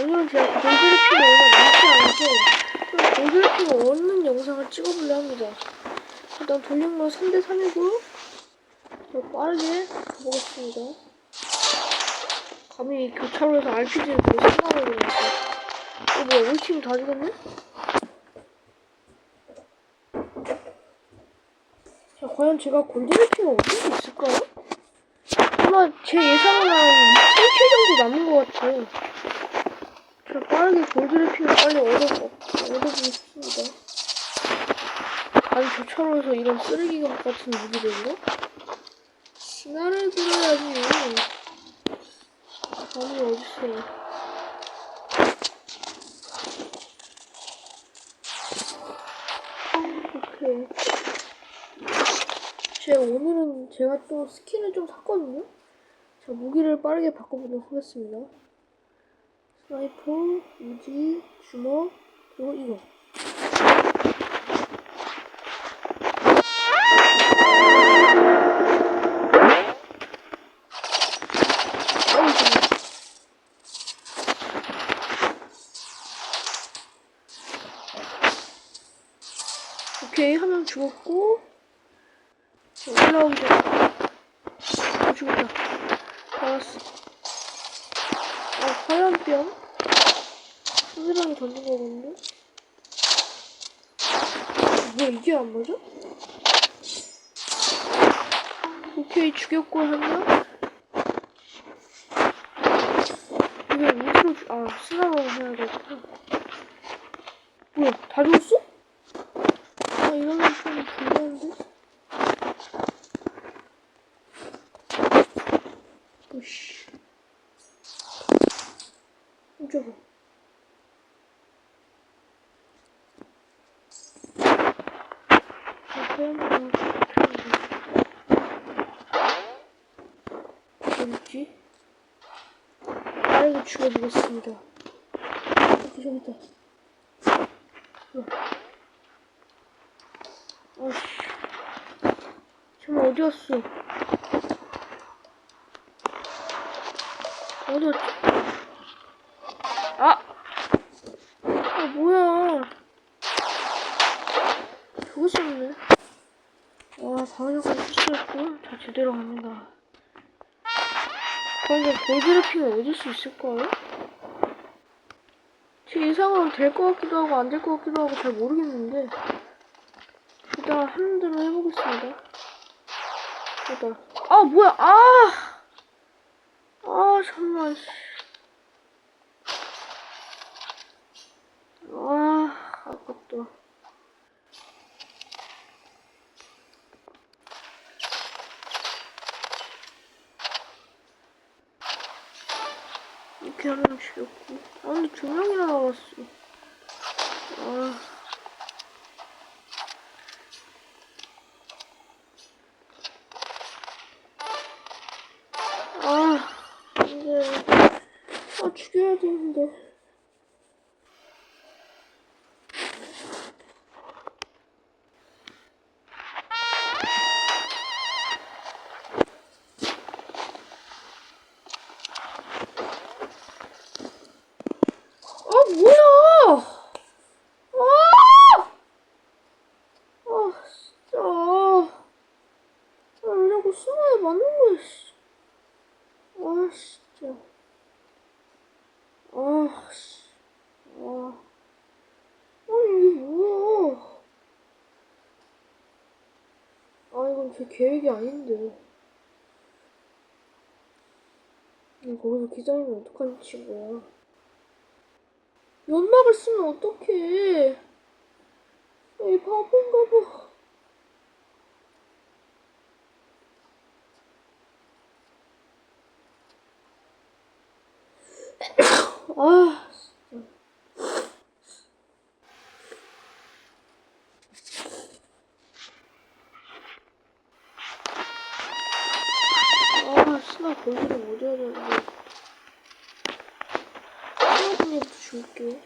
오늘은 제가 골드래핑이 얼마 남지 않아서 좀 골드래핑을 얻는 영상을 찍어보려 합니다. 일단 돌린 건 3대 3이고요. 빠르게 가보겠습니다. 감히 교차로에서 RPG를 되게 생각하게 되니까. 어, 뭐야, 우리 팀다 죽었네? 자, 과연 제가 얻을 수 있을까요? 아마 제 예상은 한 2,000킬 정도 남은 것 같아요. 자, 빠르게 골드래핑을 빨리 얻어, 얻어보겠습니다. 아니, 교차로에서 이런 쓰레기가 같은 무기들로? 신화를 들어야지. 감이 어딨어. 오케이. 제 오늘은 제가 또 스킨을 좀 샀거든요. 자, 무기를 빠르게 바꿔보도록 하겠습니다. 스나이퍼, 우지, 주먹, 그리고 이거. 오케이, 한 명 죽었고. 자, 올라오기. 어, 죽었다. 알았어. 어, 화염병? 수지랑이 던진 거거든요? 뭐야, 이게 안 맞아? 오케이, 죽였고, 한 명. 이게 우주로, 주... 아, 스나로 해야 되구나. 뭐야, 다 죽었어? 아, 이러면 좀 불리한데? 오씨. 화염병 어딨지? 빠르게 죽여보겠습니다. 있다. 아씨. 정말 어디 갔어? 어디 갔지? 아! 아, 뭐야. 저거 있었네. 와, 방어력가 실수했고. 자, 제대로 갑니다. 과연 골드래핑을 얻을 수 있을까요? 제 예상으로 될 것 같기도 하고 안 될 것 같기도 하고 잘 모르겠는데 일단 하는 대로 해보겠습니다. 일단 아 뭐야 아! 아 정말 씨. 아 아깝다. 이렇게 한명 죽였고 아 근데 두 명이나 남았어. 아. 아, 근데, 아, 죽여야 되는데. 아, 뭐야! 아! 아, 진짜. 아, 왜 자꾸 수능에 맞는 거야, 씨. 아, 진짜. 아, 씨. 아. 아니, 이게 뭐야. 아, 이건 제 계획이 아닌데. 거기서 기다리면 어떡하는 친구야. 연막을 쓰면 어떡해. 이 바본가 봐. 아, 진짜. 아, 신나 골드를 못 해야 되는데. 신나분이부터 줄게.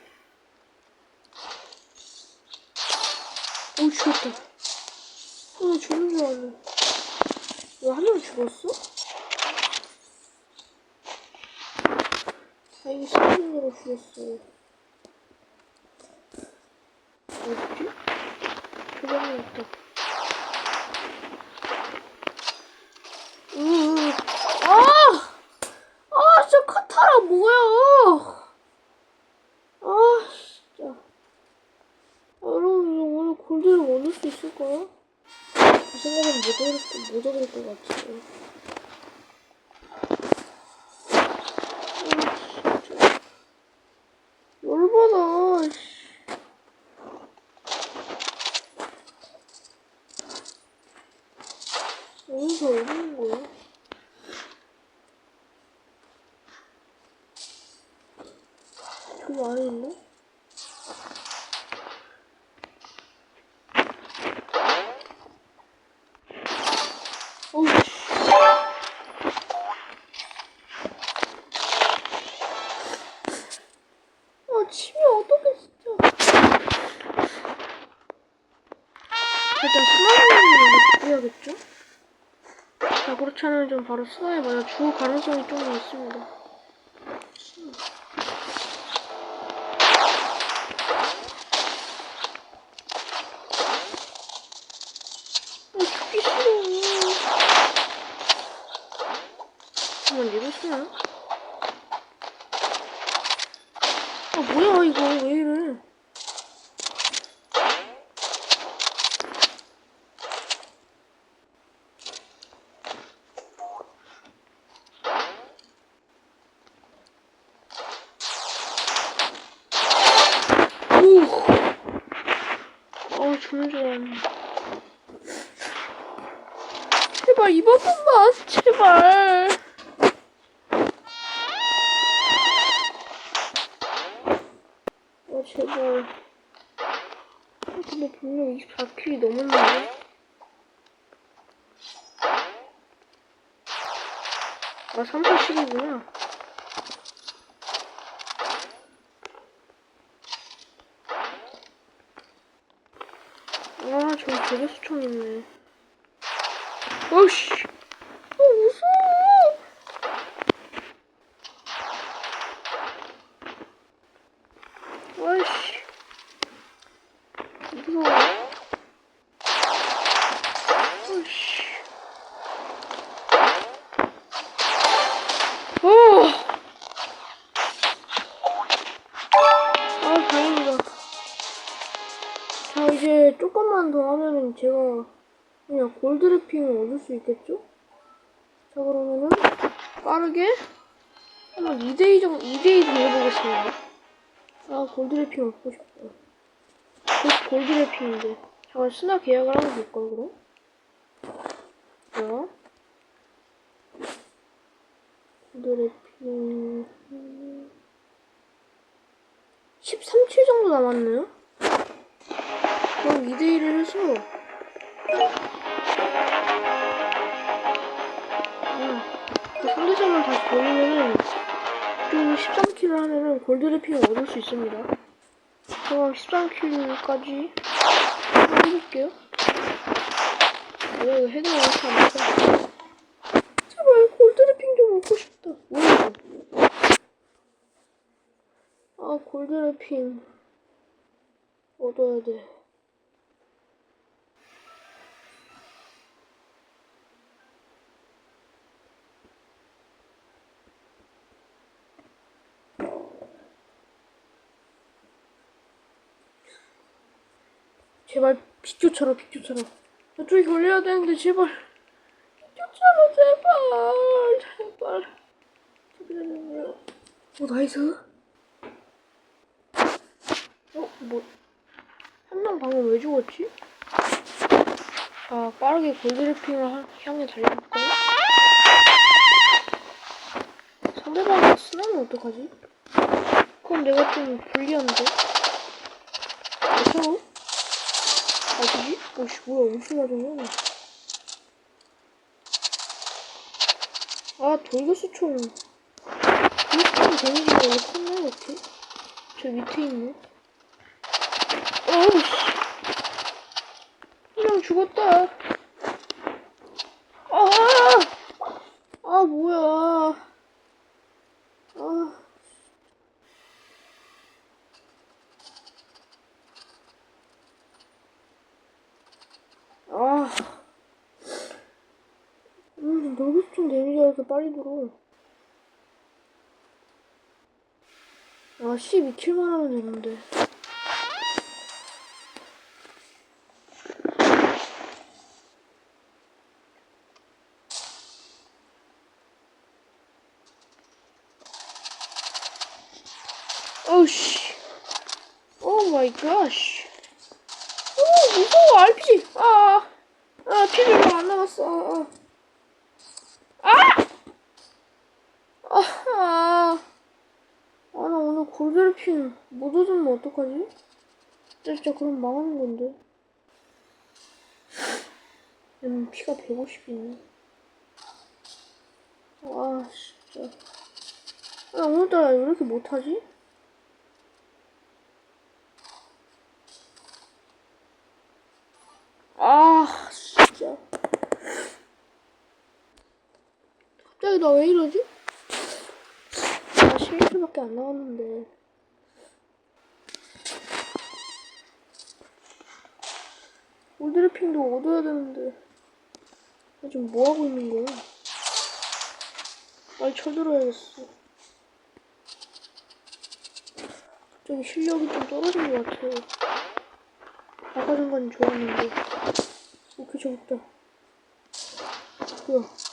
오, 죽었다. 어, 나 죽는 줄 알았네. 왜 한 명 죽었어? 자, 이게 스크린으로 죽였어. 어딨지? 조명이 있다. 으, 아! 아, 진짜 카타라 뭐야! 아, 진짜. 여러분, 이거 오늘 골드를 얻을 수 있을까요? 그 생각은 못 얻을, 못 얻을 것 같아요. 아, 진짜. 열받아, 씨. 어디서 얻는 거야? 저기 안에 있네? 어우, 씨. 아, 침이 어떡해, 진짜. 일단 스나이를 바꿔야겠죠? 자, 그렇지 않으면 좀 바로 스나이 맞아 죽을 가능성이 좀 있습니다. 아, 죽기 싫어. 잠깐만, 이거 쓰나? 아, 뭐야, 이거. 왜 이래. 오! 어, 저는 좋아하네. 제발, 이 번 번만, 제발. 아, 제발. 아, 근데 분명 24킬이 넘었는데? 아, 3, 4, 10이구나. 아, 저기 되게 수청 있네. 어 골드래핑을 얻을 수 있겠죠? 자, 그러면은 빠르게 한번 2대2 정도, 2대2 더 해보겠습니다. 아, 골드래핑 얻고 싶다. 곧 골드래핑인데. 잠깐 스나 계약을 한번 볼까, 그럼? 자. 골드래핑. 13킬 정도 남았네요? 그럼 2대1을 해서 상대점을 다시 돌리면은 좀 13킬을 하면은 골드래핑을 얻을 수 있습니다. 그럼 13킬까지 해볼게요. 내가 이거 헤드가 이렇게 안 맞아. 제발 골드래핑 좀 얻고 싶다. 이거? 아 골드래핑 얻어야 돼. 제발 비교처럼 비교처럼 저쪽에 걸려야 되는데 제발 비교처럼 제발 제발 오 나이스 어 뭐 한 명 방금 왜 죽었지? 자 빠르게 골드래핑을 하- 향해 달려볼까요? 상대방이 쓰나면 어떡하지? 그럼 내가 좀 불리한데? 어서로? 아 니지? 오씨 뭐야 무슨 말이야? 아 돌격수총 돌격수총 데미지가 원래 컸나 이렇게? 저 밑에 있네. 어우씨. 그냥 죽었다. 아, 아 뭐야 아 이렇게 빨리 들어? 아, 12킬만 하면 되는데. 어우씨. 오 마이 갓. 오, 무서워, RPG. 아, 아, 피 별로 안 남았어. 아, 아. 아! 아, 아, 나 오늘 골드래핑 못 얻으면 어떡하지? 진짜, 그럼 망하는 건데. 음, 피가 150이네. 와, 진짜. 아, 오늘따라 왜 이렇게 못하지? 아, 진짜. 갑자기 나 왜 이러지? 나 11초밖에 안 남았는데. 올드래핑도 얻어야 되는데. 나 지금 뭐 하고 있는 거야? 빨리 쳐들어야겠어. 갑자기 실력이 좀 떨어진 것 같아요. 아까 전까지 좋았는데. 오케이, 저기다. 뭐야.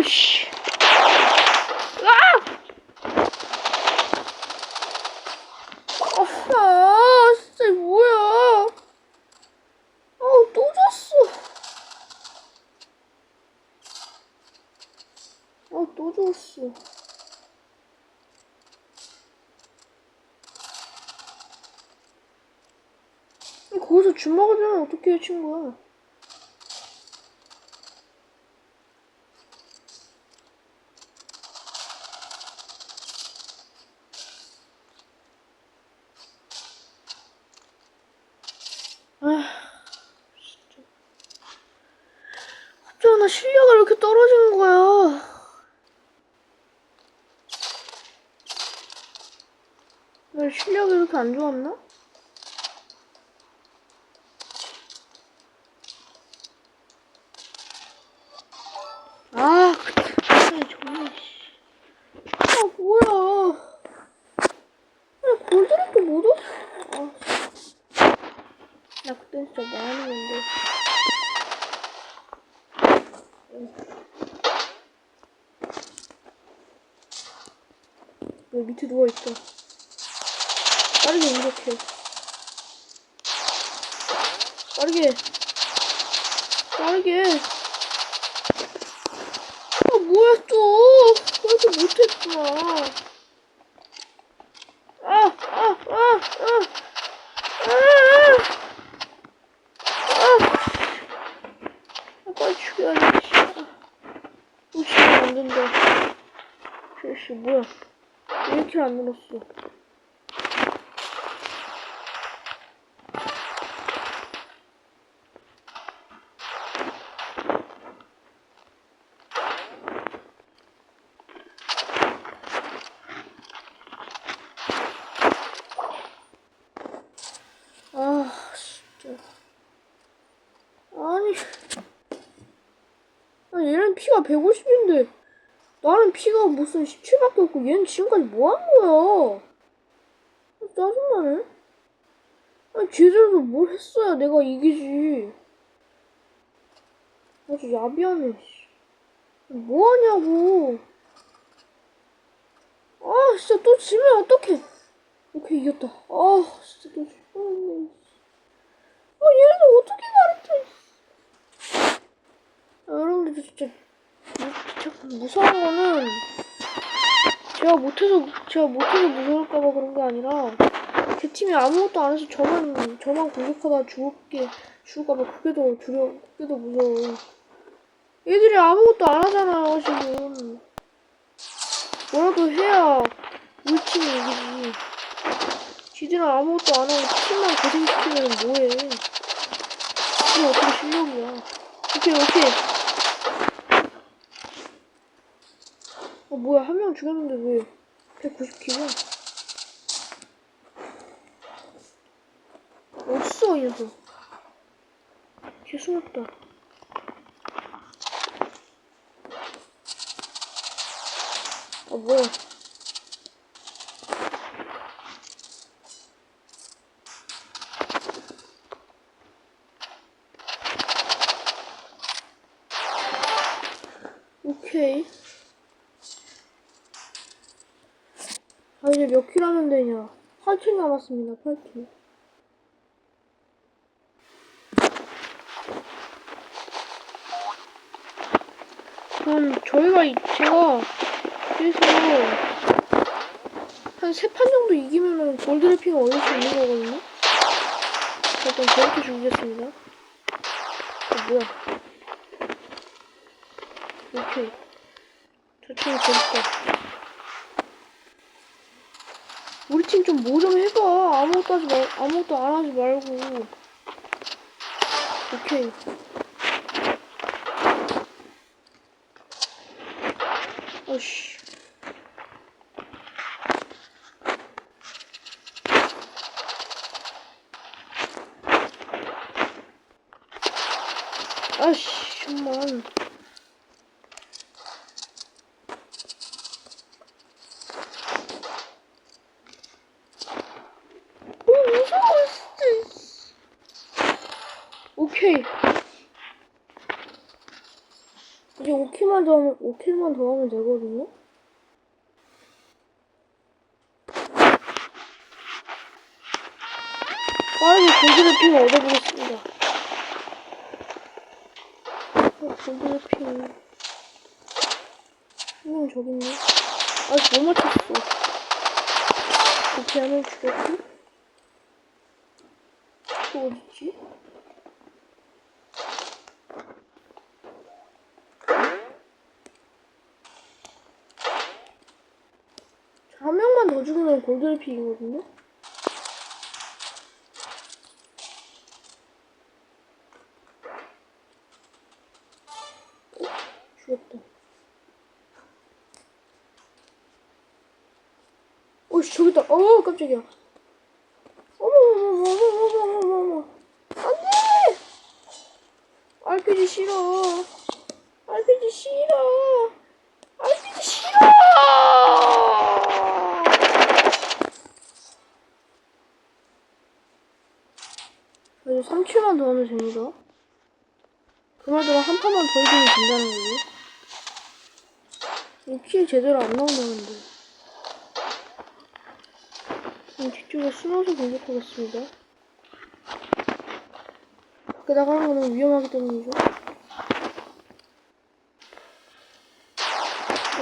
오씨. 아! 아, 진짜 이거 뭐야. 아우, 또 졌어. 아, 또 졌어. 거기서 주먹을 주면 어떻게 해, 친구야. 아, 진짜. 갑자기 나 실력이 이렇게 떨어지는 거야. 나 실력이 이렇게 안 좋았나? 아, 그때 정말 씨. 아 뭐야? 나 골드ล็도 못 얻어. 아, 나 그때 진짜 뭐 하는 건데? 여기 밑에 누워 있다. 빠르게 공격해. 빠르게. 빠르게. 아 뭐야 또? 왜 이렇게 못했구나. 아, 아, 아, 아, 아, 아. 아, 빨리 죽여야지. 씨. 아, 또 시간 안 된다. 씨, 뭐야? 왜 이렇게 안 늘었어? 아, 진짜. 아니. 아, 얘는 피가 150인데, 나는 무슨 17밖에 없고, 얘는 지금까지 뭐 한 거야? 아, 짜증나네. 아니, 제대로 뭘 했어야 내가 이기지. 아주 야비하네, 씨. 뭐 하냐고. 아, 진짜 또 지면 어떡해. 오케이, 이겼다. 아, 진짜 또 죽었네. 아, 얘네들 어떻게 가르쳐. 아, 여러분들 진짜 무서운 거는 제가 못해서, 제가 못해서 무서울까봐 그런 게 아니라 제 팀이 아무것도 안 해서 저만, 저만 공격하다 죽을게, 죽을까봐 그게 더 두려워, 그게 더 무서워. 얘들이 아무것도 안 하잖아요, 지금. 뭐라도 해야 우리 팀이 이기지. 지들은 아무것도 안 하고 팀만 고생시키면 뭐해. 그게 어떻게 실력이야. 오케이, 오케이. 뭐야, 한 명 죽였는데 왜 190킬이야? 숨어 이 녀석. 뒤에 숨었다. 아 뭐야? 오케이. 아 이제 몇 되냐? 8킬 남았습니다. 8킬. 그럼 저희가 이- 제가 그래서 한 세 판 정도 이기면은 골드래핑을 얻을 수 있는 거거든요. 일단 저부터 죽이겠습니다. 아 뭐야? 오케이. 저 친구 재밌다. 우리 팀 좀 뭐 좀 해봐. 아무것도 하지 말, 아무것도 안 하지 말고. 오케이. 어씨 정말. 오, 무서워, 진짜. 오케이. 이제 5킬만 더 하면, 5킬만 더 하면 되거든요? 빠르게 골드래핑을 얻어보겠습니다. 어, 골드래핑. 분명 저기 있네. 아직 못 맞췄어. 이렇게 하면 죽였고. 또 어딨지? 자, 한 명만 더 죽으면 골드래핑이거든요? 어? 죽였다. 오씨, 저기 있다. 어, 깜짝이야. 이제 3킬만 더 하면 됩니다. 그 말대로 한 판만 더 이기면 된다는 거지. 이킬 제대로 안 나온다는데. 그럼 뒤쪽에 숨어서 공격하겠습니다. 밖에 나가는 거는 위험하기 때문이죠.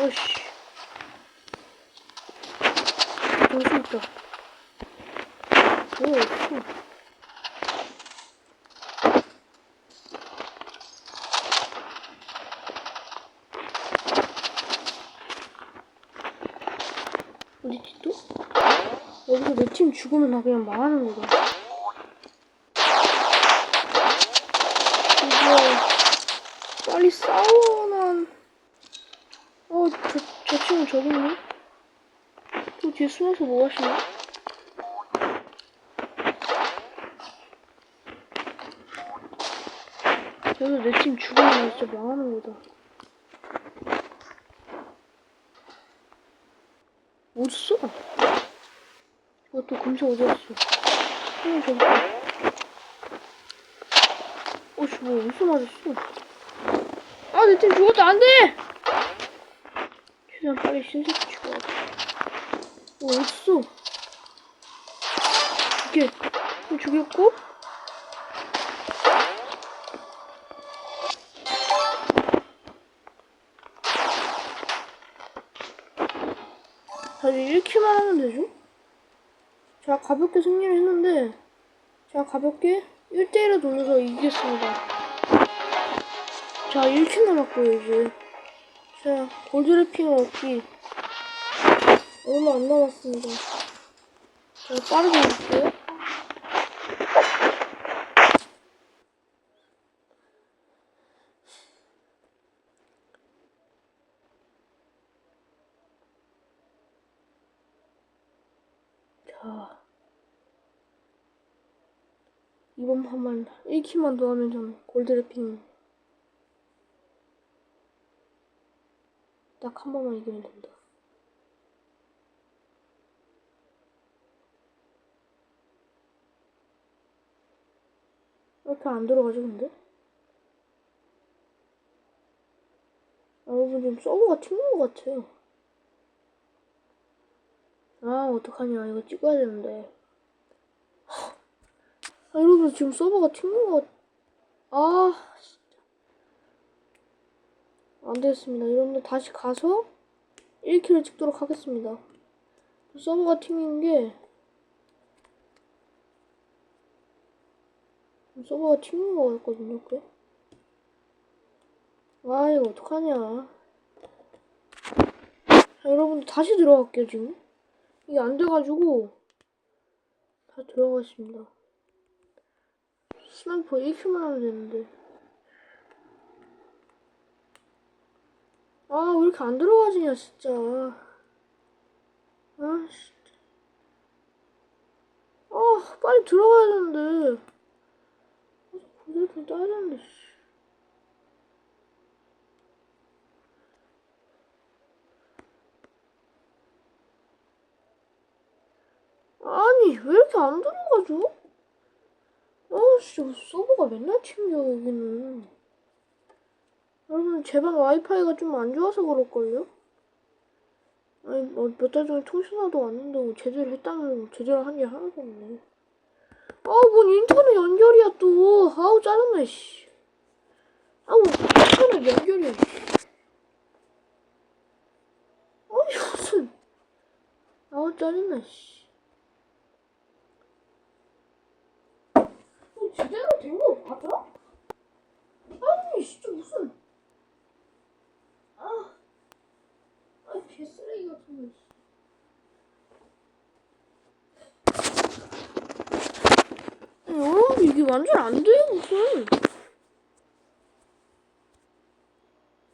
어씨. 볼수 있다. 오, 없어. 어디지 또? 여기서 내 팀 죽으면 나 그냥 망하는 거다. 이제 빨리 싸워 난. 어, 저, 저 친구 저기 있네? 또 뒤에 숨어서 뭐 하시나? 여기서 내팀 죽으면 나 진짜 망하는 거다. 어딨어? 어, 또 금세 어디 갔어? 응, 저기. 어씨, 뭐, 어디서 맞았어? 아, 내 팀 죽었다, 안 돼! 최대한 빨리 신세계 죽어야 돼. 어, 어딨어? 이게, 또 죽였고? 다시 1킬만 하면 되죠? 제가 가볍게 승리를 했는데, 제가 가볍게 1대1을 돌려서 이기겠습니다. 자, 1킬 남았고요, 이제. 자, 골드래핑을 얻기 얼마 안 남았습니다. 자, 빠르게 해볼게요. 자, 이번 판만 1킬만 더 하면 전 골드래핑 딱 한 번만 이기면 된다. 왜 이렇게 안 들어가지 근데? 아, 여러분 지금 서버가 튕긴 것 같아요. 아 어떡하냐 이거 찍어야 되는데. 아, 여러분 지금 서버가 튕긴 것 같... 아 진짜. 안 되겠습니다. 여러분들 다시 가서 1킬을 찍도록 하겠습니다. 서버가 튕긴 게 서버가 튕긴 것 같거든요, 꽤. 아, 이거 어떡하냐. 자, 여러분들 다시 들어갈게요, 지금. 이게 안 돼가지고, 다 들어가겠습니다. 스나이퍼 1킬만 하면 되는데. 아, 왜 이렇게 안 들어가지냐, 진짜. 아, 진짜. 아, 빨리 들어가야 되는데. 고대표 따야 되는데, 씨. 아니, 왜 이렇게 안 들어가죠? 아, 진짜 서버가 맨날 튕겨, 여기는. 여러분, 제 방 와이파이가 좀 안 좋아서 그럴걸요? 아니, 뭐, 몇달 전에 통신화도 왔는데, 뭐 제대로 했다면 제대로 한 게 하나도 없네. 아, 뭔 인터넷 연결이야, 또. 아우, 짜증나, 씨. 아우, 인터넷 연결이야, 씨. 아니, 무슨. 아우, 짜증나, 씨. 이거 제대로 된 거 맞아? 아니, 진짜 무슨. 아. 아, 개쓰레기 같은 거, 여러분, 이게 완전 안 돼요, 무슨.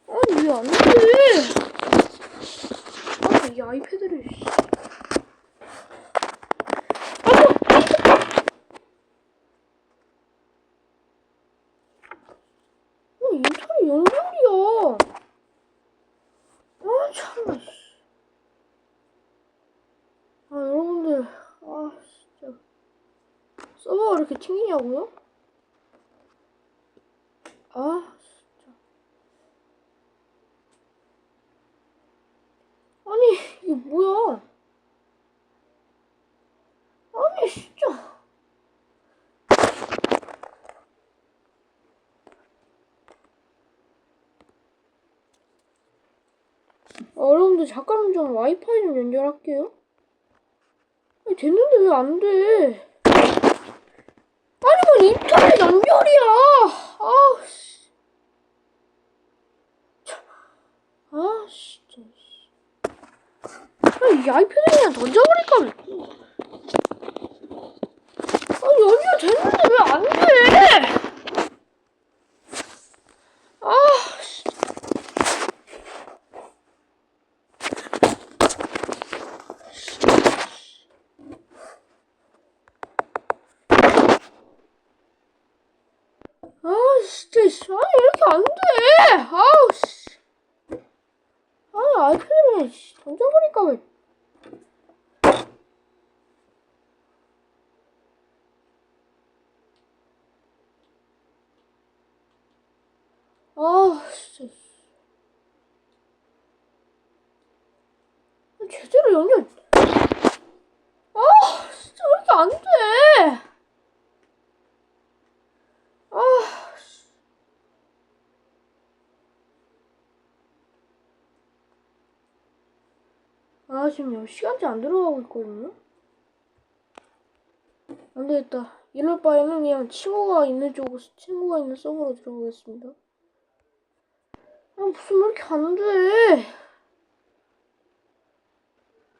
아니, 왜 안 돼? 아, 이 아이패드를, 씨. 어, 인터넷 연결이야. 아, 참나, 씨. 아, 여러분들. 아, 진짜. 서버가 이렇게 튕기냐고요? 아, 진짜. 아니, 이게 뭐야? 아니, 진짜. 아, 여러분들 잠깐만 좀 와이파이 좀 연결할게요. 아니, 됐는데 왜 안 돼? 아니 뭐 인터넷 연결이야. 아우 씨. 참. 아 진짜. 씨. 아니 이 아이패드 그냥 던져버릴까? 아니 연결 됐는데 왜 안 돼? 아 씨. 아 진짜 씨. 아니 왜 이렇게 안 돼? 아우 씨. 아니 아이패드 그냥 씨, 던져버릴까 왜? 아 진짜. 씨. 제대로 연결. 아 진짜 왜 이렇게 안 돼? 아. 씨. 아, 지금 몇 시간째 안 들어가고 있거든요? 안 되겠다. 이럴 바에는 그냥 친구가 있는 쪽, 친구가 있는 서버로 들어가겠습니다. 아, 무슨 왜 이렇게 안 돼?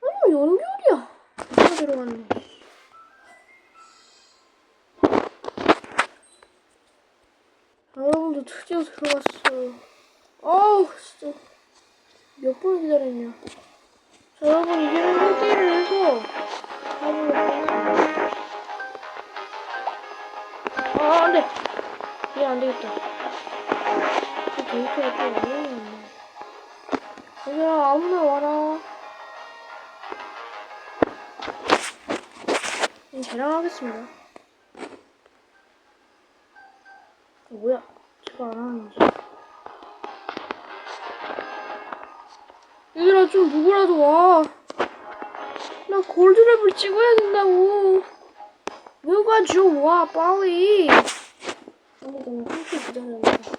아니, 왜 연결이야? 누가 들어갔네. 아, 여러분들 드디어 들어갔어요. 아우, 진짜. 몇 번 기다렸냐. 자, 여러분, 이제는 1대1을 해서 답을 아, 안 돼. 얘안 되겠다. 하겠습니다. 어, 뭐야? 제가 안 하는지. 얘들아, 좀 누구라도 와. 나 골드랩을 찍어야 된다고. 누가 좀 와, 빨리. 아니, 너무 함께 기다려야겠다.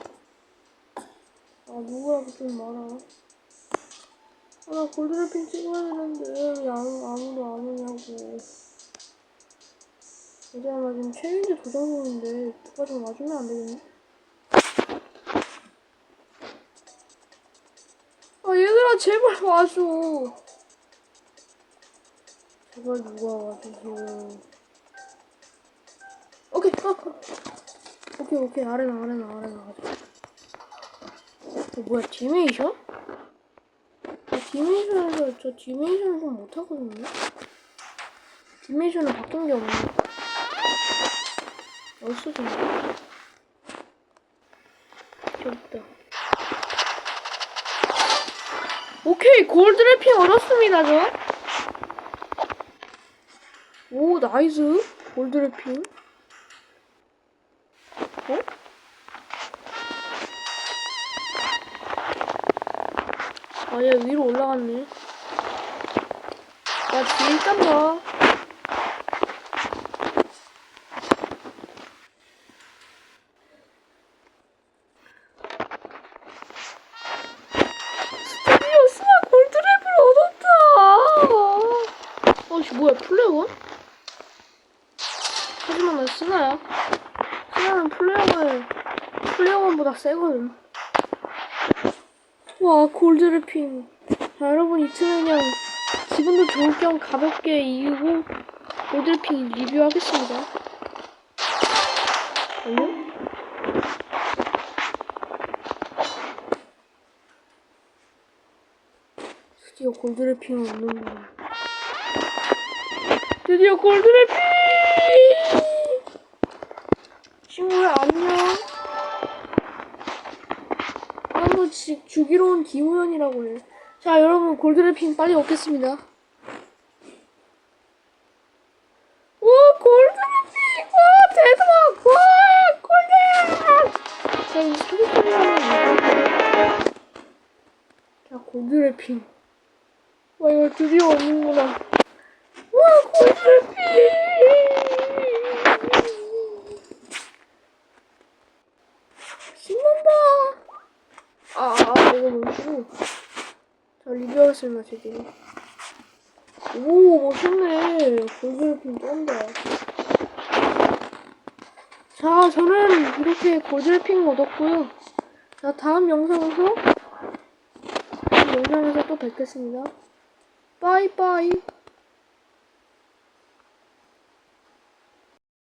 아, 누구라도 좀 와라. 아, 나 골드랩핑 찍어야 되는데, 왜 아무, 아무도 안 오냐고. 얘들아, 나 지금 챌린지 도전 중인데, 누가 좀 와주면 안 되겠니? 아, 얘들아, 제발 와줘. 제발 누가 와주세요. 오케이, 가, 가. 오케이, 오케이, 아래나, 아래나 가자. 어, 뭐야, 디메이션? 아, 디메이션에서 저 디메이션을 좀 못하거든요? 디메이션을 바꾼 게 없네. 어디서 좀. 저기 있다. 오케이, 골드래핑 얻었습니다, 저. 오, 나이스. 골드래핑. 어? 아, 얘 위로 올라갔네. 나 뒤에 일단 봐. 스튜디오 스나 골드랩을 얻었다. 어, 씨, 뭐야, 플레어건? 하지만 나 스나야. 스나는 플레어건, 세거든. 와 골드래핑. 자, 여러분 이틀은 그냥 기분도 좋을 겸 가볍게 이기고 골드래핑 리뷰하겠습니다. 안녕? 드디어 골드래핑을 얻는구나. 드디어 골드래핑! 친구야 안녕 온 김우현이라고 해. 자, 여러분 골드래핑 빨리 얻겠습니다. 오, 골드래핑! 와, 대박! 와, 골드! 자, 이제 사기꾼이라는 자, 골드래핑. 와, 이걸 드디어 얻는구나. 와, 골드래핑! 신난다! 아, 아, 이거 뭐고? 자, 리뷰하겠습니다, 제대로. 오, 멋있네. 골드래핑 쩐다. 자, 저는 이렇게 골드래핑 얻었고요. 자, 다음 영상에서, 다음 영상에서 또 뵙겠습니다. 빠이빠이.